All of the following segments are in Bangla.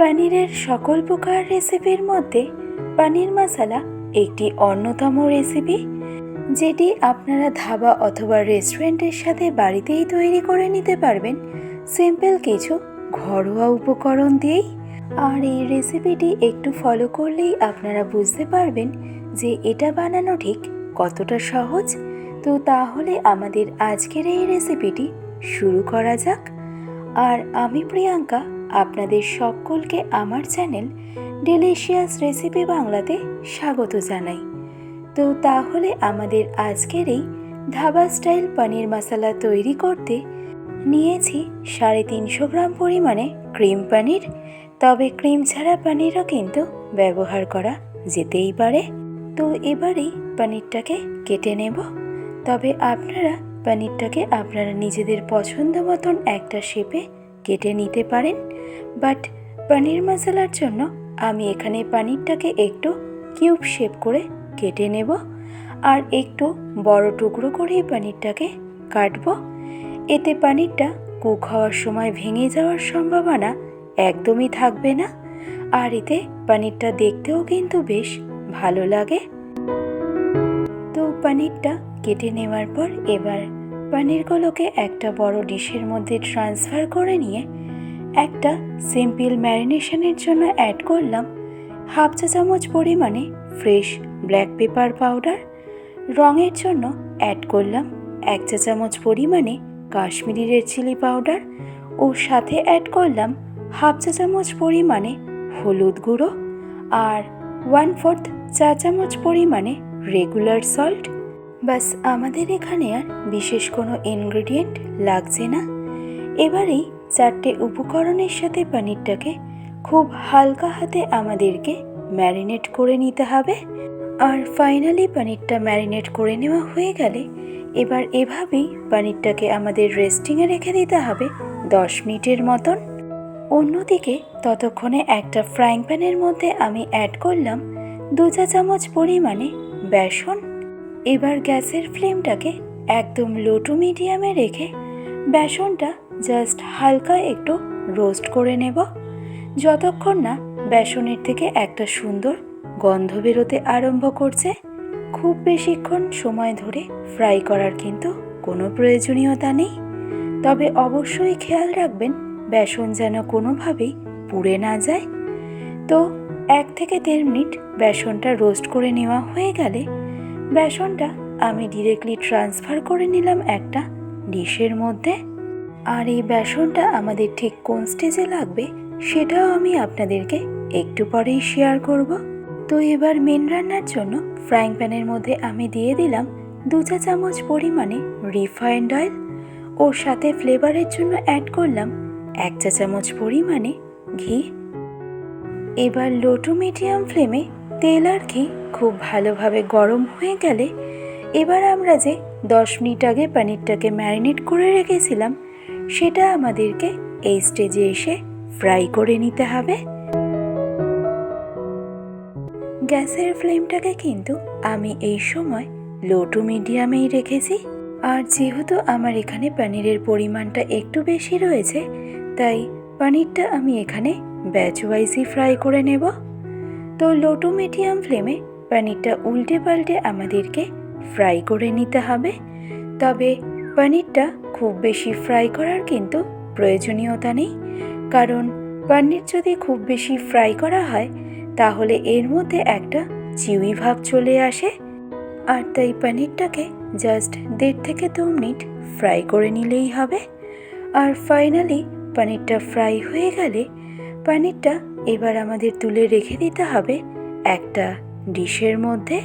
পনিরের সকল প্রকার রেসিপির মধ্যে পানির মশলা একটি অন্যতম রেসিপি, যেটি আপনারা ধাবা অথবা রেস্টুরেন্টের সাথে বাড়িতেই তৈরি করে নিতে পারবেন। সিম্পল কিছু ঘরোয়া উপকরণ দিয়েই। আর এই রেসিপিটি একটু ফলো করলেই আপনারা বুঝতে পারবেন যে এটা বানানো ঠিক কতটা সহজ। তো তাহলে আমাদের আজকের এই রেসিপিটি শুরু করা যাক। আর আমি প্রিয়াঙ্কা আপনাদের সকলকে আমার চ্যানেল ডেলিশিয়াস রেসিপি বাংলাতে স্বাগত জানাই। তো তাহলে আমাদের আজকের এই ধাবা স্টাইল পনির মশলা তৈরি করতে নিয়েছি সাড়ে তিনশো গ্রাম পরিমাণে ক্রিম পনির। তবে ক্রিম ছাড়া পনিরও কিন্তু ব্যবহার করা যেতেই পারে। তো এবারেই পনিরটাকে কেটে নেব। তবে আপনারা পনিরটাকে আপনারা নিজেদের পছন্দ মতন একটা শেপে কেটে নিতে পারেন। বাট পনির মশলার জন্য আমি এখানে পনিরটাকে একটু কিউব শেপ করে কেটে নেব আর একটু বড় টুকরো করেই পনিরটাকে কাটবো। এতে পনিরটা কুক হওয়ার সময় ভেঙে যাওয়ার সম্ভাবনা একদমই থাকবে না আর এতে পনিরটা দেখতেও কিন্তু বেশ ভালো লাগে। তো পনিরটা কেটে নেওয়ার পর এবার পনিরগুলোকে একটা বড় ডিশের মধ্যে ট্রান্সফার করে নিয়ে একটা সিম্পল ম্যারিনেশনের জন্য অ্যাড করলাম হাফ চা চামচ পরিমাণে ফ্রেশ ব্ল্যাক পেপার পাউডার রঙের জন্য অ্যাড করলাম এক চা চামচ পরিমাণে কাশ্মীরি রেড চিলি পাউডার ও সাথে অ্যাড করলাম হাফ চা চামচ পরিমাণে হলুদ গুঁড়ো আর ওয়ান ফোর্থ চা চামচ পরিমাণে রেগুলার সল্ট বাস আমাদের এখানে আর বিশেষ কোনো ইনগ্রেডিয়েন্ট লাগছে না। এবারেই চারটে উপকরণের সাথে পনিরটাকে খুব হালকা হাতে আমাদেরকে ম্যারিনেট করে নিতে হবে। আর ফাইনালি পনিরটা ম্যারিনেট করে নেওয়া হয়ে গেলে এবার এভাবেই পনিরটাকে আমাদের রেস্টিংয়ে রেখে দিতে হবে দশ মিনিটের মতন। অন্যদিকে ততক্ষণে একটা ফ্রাইং প্যানের মধ্যে আমি অ্যাড করলাম দু চা চামচ পরিমাণে বেসন। এবার গ্যাসের ফ্লেমটাকে একদম লো টু মিডিয়ামে রেখে বেসনটা জাস্ট হালকা একটু রোস্ট করে নেব। যতক্ষণ না বেসনের থেকে একটা সুন্দর গন্ধ বেরোতে আরম্ভ করছে, খুব বেশিক্ষণ সময় ধরে ফ্রাই করার কিন্তু কোনো প্রয়োজনীয়তা নেই। তবে অবশ্যই খেয়াল রাখবেন, বেসন যেন কোনোভাবেই পুড়ে না যায়। তো এক থেকে দেড় মিনিট বেসনটা রোস্ট করে নেওয়া হয়ে গেলে বেসনটা আমি ডিরেক্টলি ট্রান্সফার করে নিলাম একটা ডিশের মধ্যে। আর এই বেসনটা আমাদের ঠিক কোন স্টেজে লাগবে, সেটাও আমি আপনাদেরকে একটু পরেই শেয়ার করব। তো এবার মেন রান্নার জন্য ফ্রাইং প্যানের মধ্যে আমি দিয়ে দিলাম দু চা চামচ পরিমাণে রিফাইন্ড অয়েল ওর সাথে ফ্লেভারের জন্য অ্যাড করলাম এক চা চামচ পরিমাণে ঘি। এবার লো টু মিডিয়াম ফ্লেমে তেল আর ঘি খুব ভালোভাবে গরম হয়ে গেলে, এবার আমরা যে দশ মিনিট আগে পনিরটাকে ম্যারিনেট করে রেখেছিলাম সেটা আমাদেরকে এই স্টেজে এসে ফ্রাই করে নিতে হবে। গ্যাসের ফ্লেমটাকে কিন্তু আমি এই সময় লো টু মিডিয়ামেই রেখেছি। আর যেহেতু আমার এখানে পনিরের পরিমাণটা একটু বেশি রয়েছে, তাই পনিরটা আমি এখানে ব্যাচ ওয়াইজই ফ্রাই করে নেব। তো লো টু মিডিয়াম ফ্লেমে পনিরটা উল্টে পাল্টে আমাদেরকে ফ্রাই করে নিতে হবে। তবে পনিরটা খুব বেশি ফ্রাই করার কিন্তু প্রয়োজনীয়তা নেই। কারণ পনির যদি খুব বেশি ফ্রাই করা হয়, তাহলে এর মধ্যে একটা চিউই ভাব চলে আসে। আর তাই পনিরটাকে জাস্ট দেড় থেকে দু মিনিট ফ্রাই করে নিলেই হবে। আর ফাইনালি পনিরটা ফ্রাই হয়ে গেলে পনিরটা এবার আমাদের তুলে রেখে দিতে হবে একটা ডিশের মধ্যে।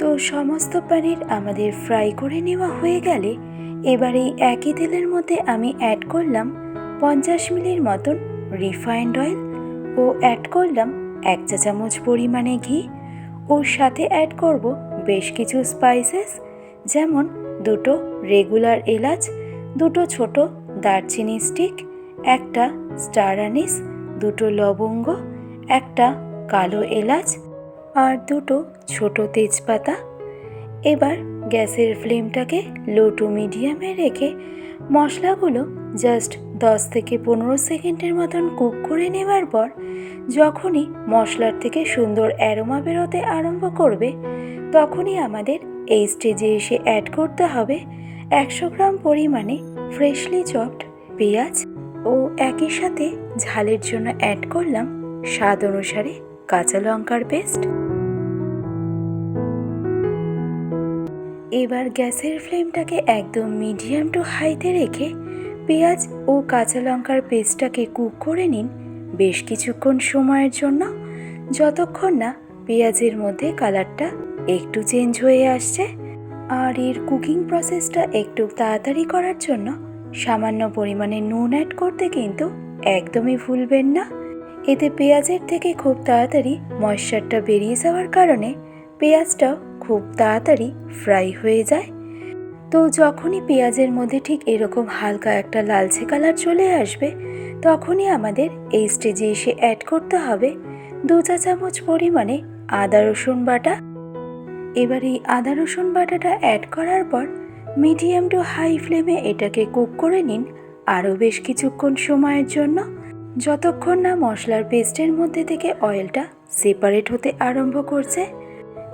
তো সমস্ত পানির আমাদের ফ্রাই করে নেওয়া হয়ে গেলে এবার এই একই তেলের মধ্যে আমি অ্যাড করলাম পঞ্চাশ মিলির মতন রিফাইন্ড অয়েল ও অ্যাড করলাম এক চা চামচ পরিমাণে ঘি। ওর সাথে অ্যাড করব বেশ কিছু স্পাইসেস যেমন দুটো রেগুলার এলাচ, দুটো ছোট দারচিনি স্টিক একটা স্টার আনিস দুটো লবঙ্গ, একটা কালো এলাচ আর দুটো ছোট তেজপাতা। এবার গ্যাসের ফ্লেমটাকে লো টু মিডিয়ামে রেখে মশলাগুলো জাস্ট দশ থেকে পনেরো সেকেন্ডের মতন কুক করে নেওয়ার পর যখনই মশলার থেকে সুন্দর অ্যারোমা বেরোতে আরম্ভ করবে, তখনই আমাদের এই স্টেজে এসে অ্যাড করতে হবে একশো গ্রাম পরিমাণে ফ্রেশলি চপড পেঁয়াজ। ও একই সাথে ঝালের জন্য অ্যাড করলাম স্বাদ অনুসারে কাঁচা লঙ্কার পেস্ট। এবার গ্যাসের ফ্লেমটাকে একদম মিডিয়াম টু হাইতে রেখে পেঁয়াজ ও কাঁচা লঙ্কার পেস্টটাকে কুক করে নিন বেশ কিছুক্ষণ সময়ের জন্য। যতক্ষণ না পেঁয়াজের মধ্যে কালারটা একটু চেঞ্জ হয়ে আসছে আর এর কুকিং প্রসেসটা একটু তাড়াতাড়ি করার জন্য সামান্য পরিমাণে নুন অ্যাড করতে কিন্তু একদমই ভুলবেন না। এতে পেঁয়াজের থেকে খুব তাড়াতাড়ি ময়শ্চারটা বেরিয়ে যাওয়ার কারণে পেঁয়াজটাও খুব তাড়াতাড়ি ফ্রাই হয়ে যায়। তো যখনই পেঁয়াজের মধ্যে ঠিক এরকম হালকা একটা লালচে কালার চলে আসবে, তখনই আমাদের এই স্টেজে এসে অ্যাড করতে হবে দু চা চামচ পরিমাণে আদা রসুন বাটা। এবার এই আদা রসুন বাটাটা অ্যাড করার পর মিডিয়াম টু হাই ফ্লেমে এটাকে কুক করে নিন আরও বেশ কিছুক্ষণ সময়ের জন্য। যতক্ষণ না মশলার পেস্টের মধ্যে থেকে অয়েলটা সেপারেট হতে আরম্ভ করছে,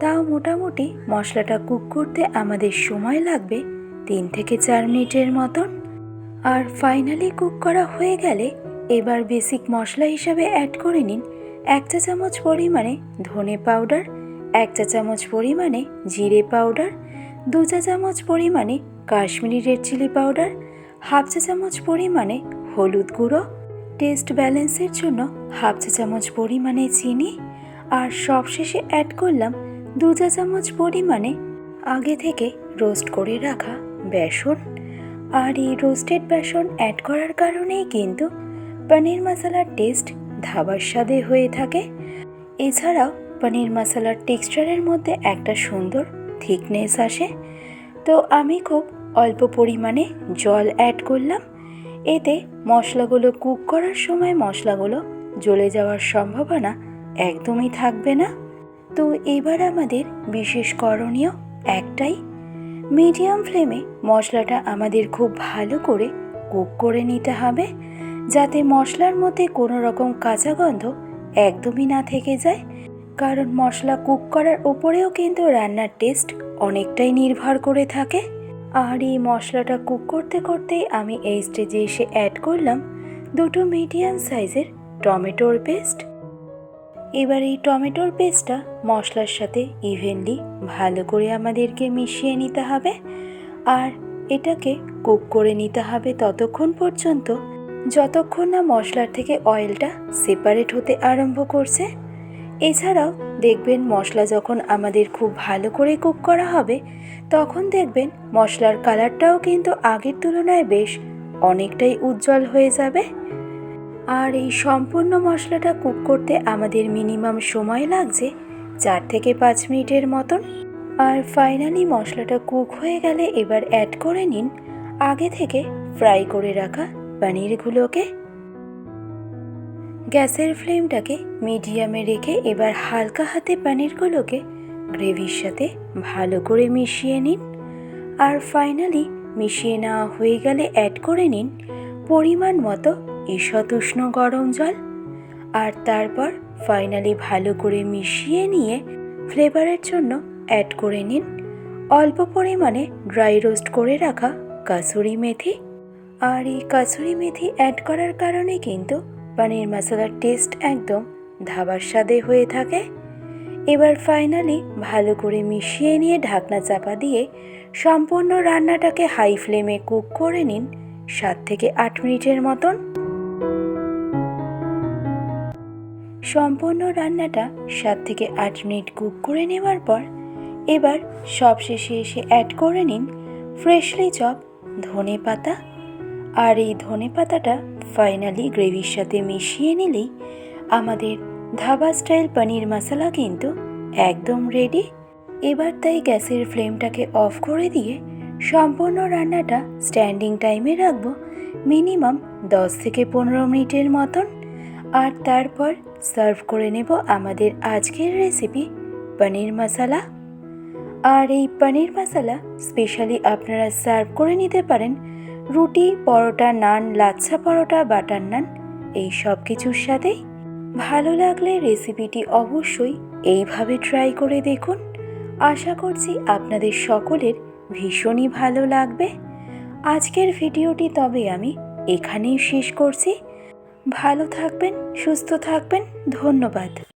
তাও মোটামুটি মশলাটা কুক করতে আমাদের সময় লাগবে তিন থেকে চার মিনিটের মতন। আর ফাইনালি কুক করা হয়ে গেলে এবার বেসিক মশলা হিসাবে অ্যাড করে নিন এক চা চামচ পরিমাণে ধনে পাউডার এক চা চামচ পরিমাণে জিরে পাউডার দু চা চামচ পরিমাণে Kashmiri red chilli powder half চা চামচ পরিমাণে হলুদ গুঁড়ো টেস্ট ব্যালেন্সের জন্য হাফ চা চামচ পরিমাণে চিনি আর সবশেষে অ্যাড করলাম দু চা চামচ পরিমাণে আগে থেকে রোস্ট করে রাখা বেসন। আর এই রোস্টেড বেসন অ্যাড করার কারণেই কিন্তু পনির মশলার টেস্ট ধাবার স্বাদে হয়ে থাকে। এছাড়াও পনির মশলার টেক্সচারের মধ্যে একটা সুন্দর থিকনেস আসে। তো আমি খুব অল্প পরিমাণে জল অ্যাড করলাম। এতে মশলাগুলো কুক করার সময় মশলাগুলো জ্বলে যাওয়ার সম্ভাবনা একদমই থাকবে না। তো এবার আমাদের বিশেষ করণীয় একটাই। মিডিয়াম ফ্লেমে মশলাটা আমাদের খুব ভালো করে কুক করে নিতে হবে, যাতে মশলার মধ্যে কোনো রকম কাঁচা গন্ধ একদমই না থেকে যায়। কারণ মশলা কুক করার ওপরেও কিন্তু রান্নার টেস্ট অনেকটাই নির্ভর করে থাকে। আর এই মশলাটা কুক করতে করতেই আমি এই স্টেজে এসে অ্যাড করলাম দুটো মিডিয়াম সাইজের টমেটোর পেস্ট এবার এই টমেটোর পেস্টটা মশলার সাথে ইভেনলি ভালো করে আমাদেরকে মিশিয়ে নিতে হবে আর এটাকে কুক করে নিতে হবে ততক্ষণ পর্যন্ত। যতক্ষণ না মশলার থেকে অয়েলটা সেপারেট হতে আরম্ভ করছে। এছাড়াও দেখবেন মশলা যখন আমাদের খুব ভালো করে কুক করা হবে, তখন দেখবেন মশলার কালারটাও কিন্তু আগের তুলনায় বেশ অনেকটাই উজ্জ্বল হয়ে যাবে। আর এই সম্পূর্ণ মশলাটা কুক করতে আমাদের মিনিমাম সময় লাগছে চার থেকে পাঁচ মিনিটের মতন। আর ফাইনালি মশলাটা কুক হয়ে গেলে এবার অ্যাড করে নিন আগে থেকে ফ্রাই করে রাখা পনিরগুলোকে। গ্যাসের ফ্লেমটাকে মিডিয়ামে রেখে এবার হালকা হাতে পনিরগুলোকে গ্রেভির সাথে ভালো করে মিশিয়ে নিন। আর ফাইনালি মিশিয়ে নেওয়া হয়ে গেলে অ্যাড করে নিন পরিমাণ মতো ঈষৎ উষ্ণ গরম জল। আর তারপর ফাইনালি ভালো করে মিশিয়ে নিয়ে ফ্লেভারের জন্য অ্যাড করে নিন অল্প পরিমাণে ড্রাই রোস্ট করে রাখা কাসুরি মেথি। আর এই কাসুরি মেথি অ্যাড করার কারণে কিন্তু পনির মশলার টেস্ট একদম ধাবার স্বাদে হয়ে থাকে। এবার ফাইনালি ভালো করে মিশিয়ে নিয়ে ঢাকনা চাপা দিয়ে সম্পূর্ণ রান্নাটাকে হাই ফ্লেমে কুক করে নিন সাত থেকে আট মিনিটের মতন। সম্পূর্ণ রান্নাটা সাত থেকে আট মিনিট কুক করে নেওয়ার পর এবার সব শেষে এসে অ্যাড করে নিন ফ্রেশলি চপ ধনে পাতা আর এই ধনে পাতাটা ফাইনালি গ্রেভির সাথে মিশিয়ে নিলেই আমাদের ধাবা স্টাইল পনির মশলা কিন্তু একদম রেডি এবার তাই গ্যাসের ফ্লেমটাকে অফ করে দিয়ে সম্পূর্ণ রান্নাটা স্ট্যান্ডিং টাইমে রাখব মিনিমাম দশ থেকে পনেরো মিনিটের মতন। আর তারপর সার্ভ করে নেব আমাদের আজকের রেসিপি পনির মশলা। আর এই পনির মশলা স্পেশালি আপনারা সার্ভ করে নিতে পারেন রুটি, পরোটা নান, লাচ্ছা পরোটা, বাটার নান, এই সব কিছুর সাথেই ভালো লাগলে রেসিপিটি অবশ্যই এইভাবে ট্রাই করে দেখুন। আশা করছি আপনাদের সকলের ভীষণই ভালো লাগবে। আজকের ভিডিওটি তবে আমি এখানেই শেষ করছি। ভালো থাকবেন, সুস্থ থাকবেন, ধন্যবাদ।